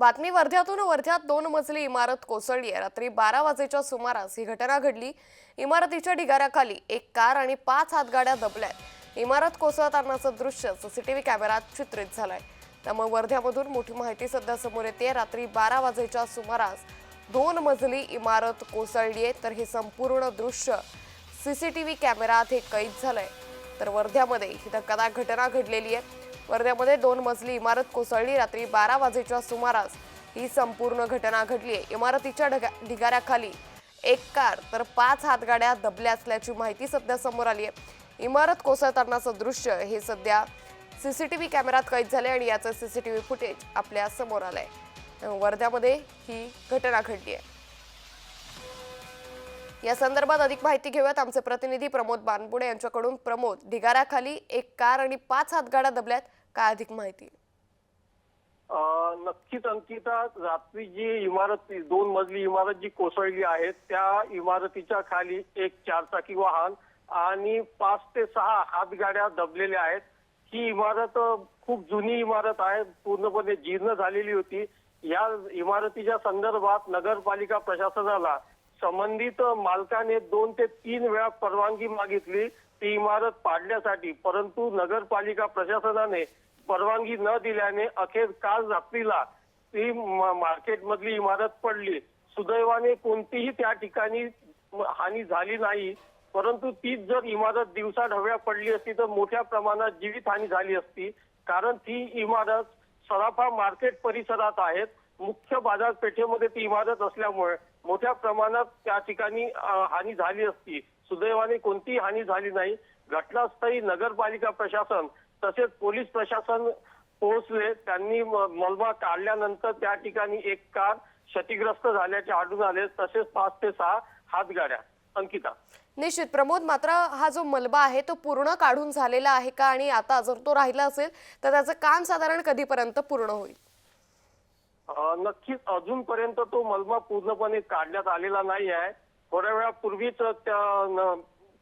बातमी वर्ध्यातून वर्ध्यात दोन मजली इमारत कोसळली आहे. रात्री बारा वाजेच्या सुमारास ही घटना घडली. इमारतीच्या ढिगाऱ्याखाली एक कार आणि पाच हातगाड्या दबल्यात इमारत कोसळतानाचं दृश्य सीसीटीव्ही कॅमेऱ्यात चित्रित झालंय. त्यामुळे वर्ध्यामधून मोठी माहिती सध्या समोर येते. रात्री बारा वाजेच्या सुमारास दोन मजली इमारत कोसळली आहे. तर हे संपूर्ण दृश्य सीसीटीव्ही कॅमेरात हे कैद झालंय. तर वर्ध्यामध्ये ही धक्कादायक घटना घडलेली आहे. वर्ध्यामध्ये दोन मजली इमारत कोसळली. रात्री बारा वाजेच्या सुमारास ही संपूर्ण घटना घडली आहे. इमारतीच्या ढगा- ढिगाऱ्याखाली एक कार तर पाच हातगाड्या दबल्या असल्याची माहिती सध्या समोर आली आहे. इमारत कोसळतानाचं दृश्य हे सध्या सी सी टी व्ही कॅमेऱ्यात कैद झाले आणि याचं C C T V footage आपल्यासमोर आलंय. वर्ध्यामध्ये ही घटना घडली आहे. या संदर्भात अधिक माहिती घेऊयात. आमचे प्रतिनिधी प्रमोद बानपुडे यांच्याकडून. प्रमोद ढिगाऱ्याखाली एक कार आणि पाच हातगाड्या दबल्यात. काय अधिक माहिती? नक्कीच अंकिता रात्री जी इमारत दोन मजली इमारत जी कोसळली आहे त्या इमारतीच्या खाली एक चारचाकी वाहन आणि पाच ते सहा हातगाड्या दबलेल्या आहेत. ही इमारत खूप जुनी इमारत आहे पूर्णपणे जीर्ण झालेली होती. या इमारतीच्या संदर्भात नगरपालिका प्रशासनाला संबंधित मालकाने दोन ते तीन वेळा परवानगी मागितली. ती इमारत पाडण्यासाठी परंतु नगरपालिका प्रशासनाने परवानगी न दिल्याने अखेर काल रात्रीला ती मार्केटमधली इमारत पडली. सुदैवाने कोणतीही त्या ठिकाणी हानी झाली नाही. परंतु तीच जर इमारत दिवसा ढव्या पडली असती तर मोठ्या प्रमाणात जीवितहानी झाली असती. कारण ती इमारत सराफा मार्केट परिसरात आहेत मुख्य बाजारपेठेमध्ये ती इमारत असल्यामुळे मोठ्या प्रमाणात त्या ठिकाणी हानी झाली असती. सुदैवाने कोणतीही हानी झाली नाही. घटनास्थळी नगरपालिका प्रशासन तसेच पोलीस प्रशासन पोहोचले. त्यांनी मलबा काढल्यानंतर त्या ठिकाणी एक कार क्षतिग्रस्त झाल्याचे आढळून आले. तसेच पाच ते सहा हातगाड्या. अंकिता. निश्चित. प्रमोद मात्र हा जो मलबा आहे तो पूर्ण काढून झालेला आहे का आणि आता जर तो राहिला असेल तर त्याचं काम साधारण कधीपर्यंत पूर्ण होईल? नक्कीच अजूनपर्यंत तो मलबा पूर्णपणे काढण्यात आलेला नाही आहे. थोड्या वेळापूर्वीच त्या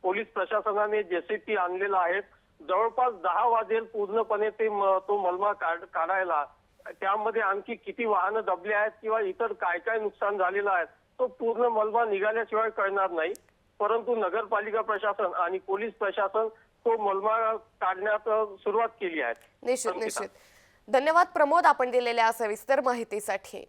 पोलीस प्रशासनाने जेसीपी आणलेला आहे. जवळपास दहा वाजेल पूर्णपणे ते तो काढ- काढायला. त्यामध्ये आणखी किती वाहनं दबले आहेत किंवा इतर काय काय नुकसान झालेलं आहे तो पूर्ण मलबा निघाल्याशिवाय कळणार नाही. परंतु नगरपालिका प्रशासन आणि पोलीस प्रशासन तो मलबा काढण्यात अ, सुरुवात केली आहे. निश्चित. निश्चित. धन्यवाद प्रमोद आपण दिलेल्या सविस्तर माहितीसाठी.